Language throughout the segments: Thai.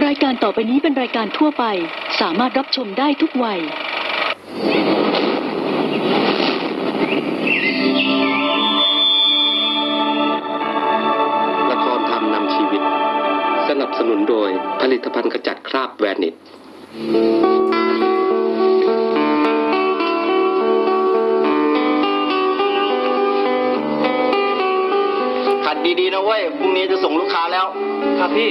รายการต่อไปนี้เป็นรายการทั่วไป สามารถรับชมได้ทุกวัย ละครธรรมนำชีวิต สนับสนุนโดยผลิตภัณฑ์กระจัดคราบแวนิต ขัดดีๆนะเว้ย พรุ่งนี้จะส่งลูกค้าแล้ว ครับพี่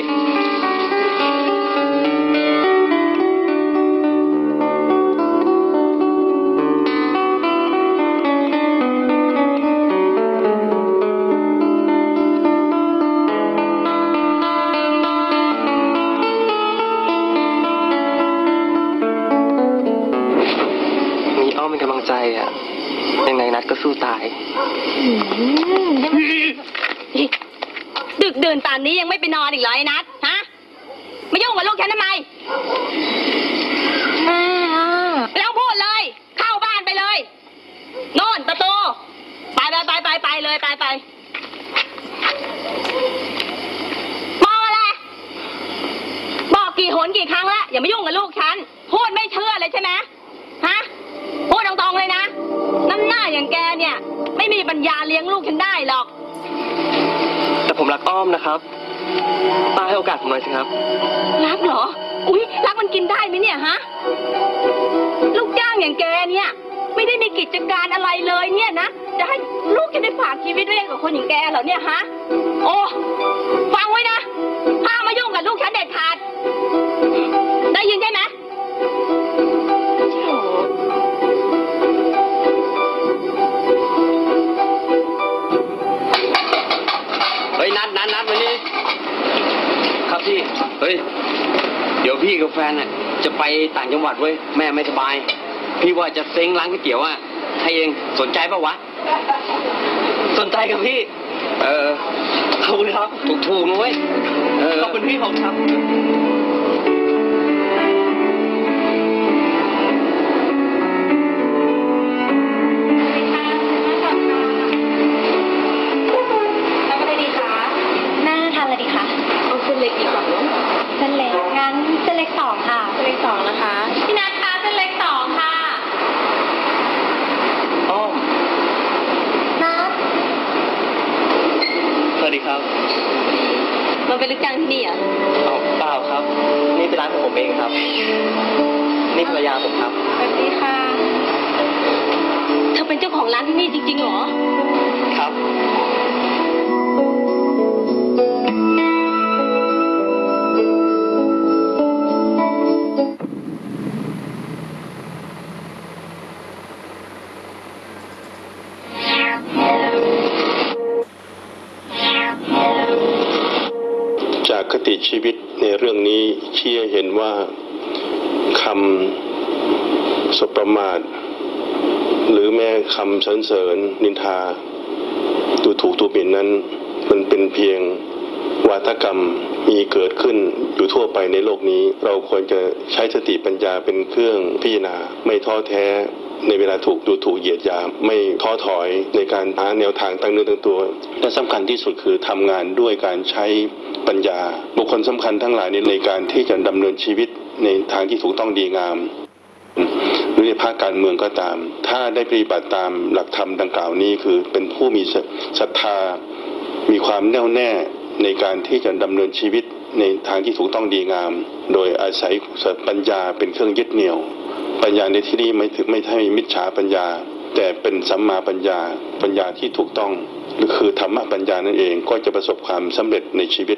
นัดก็สู้ตาย ดึกดื่นป่านนี้ยังไม่ไปนอนอีกเหรอไอ้นัทฮะมายุ่งกับลูกฉันทำไมแม่ไม่ต้องพูดเลย เข้าบ้านไปเลยโน่นประตูไปไปไปไปไปเลยไปไปมองอะไรบอกกี่หนกี่ครั้งแล้วอย่ามายุ่งกับลูกฉันพูดไม่เชื่อเลยใช่ไหมฮะพูดตรงๆเลยนะ น้ำหน้าอย่างแกเนี่ย ไม่มีปัญญาเลี้ยงลูกฉันได้หรอก แต่ผมรักอ้อมนะครับ ป้าให้โอกาสผมหน่อยสิครับ รักเหรอ อุ๊ย รักมันกินได้ไหมเนี่ยฮะ ลูกจ้างอย่างแกเนี่ย ไม่ได้มีกิจการอะไรเลยเนี่ยนะ จะให้ลูกจะได้ฝากชีวิตไว้กับคนอย่างแกเหรอเนี่ยฮะ โอ้ เฮ้ย เดี๋ยวพี่กับแฟนน่ะจะไปต่างจังหวัดเว้ย แม่ไม่สบาย พี่ว่าจะเซ้งร้านก๋วยเตี๋ยวอะให้เองสนใจปะวะ สนใจกับพี่ เออขอบคุณครับถูกถูกๆนะเว้ยเออขอบคุณพี่ผมครับ เส้นเล็กสองค่ะเส้นเล็กสองนะคะ พี่นัทคะเส้นเล็กสองค่ะอ้อมนัดสวัสดีครับมันเป็นลูกจ้างที่นี่เหรอเอาเปล่าครับ นี่เป็นร้านของผมเองครับ นี่ภรรยาผมครับ สวัสดีค่ะเธอเป็นเจ้าของร้านที่นี่จริงๆเหรอ ติชีวิตในเรื่องนี้เชี้ให้เห็นว่าคำสบประมาท หรือแม้คำสรรเสริญนินทาดูถูกดูหมิ่นนั้น มันเป็นเพียงวาทกรรมมีเกิดขึ้นอยู่ทั่วไปในโลกนี้ เราควรจะใช้สติปัญญาเป็นเครื่องพิจารณาไม่ท้อแท้ ในเวลาถูกดูถูกเหยียดหยามไม่ท้อถอยในการหาแนวทางตั้งเนื้อตั้งตัว และสำคัญที่สุดคือทำงานด้วยการใช้ปัญญา บุคคลสำคัญทั้งหลายนี้ในการที่จะดำเนินชีวิตในทางที่ถูกต้องดีงามหรือในภาคการเมืองก็ตาม ถ้าได้ปฏิบัติตามหลักธรรมดังกล่าวนี้คือเป็นผู้มีศรัทธา มีความแน่วแน่ ในการที่จะดำเนินชีวิตในทางที่ถูกต้องดีงาม โดยอาศัยปัญญาเป็นเครื่องยึดเหนี่ยว ปัญญาในที่นี้ไม่ถึงไม่ใช่มิจฉาปัญญา แต่เป็นสัมมาปัญญาปัญญาที่ถูกต้องหรือคือธรรมะปัญญานั่นเองก็จะประสบความสำเร็จในชีวิต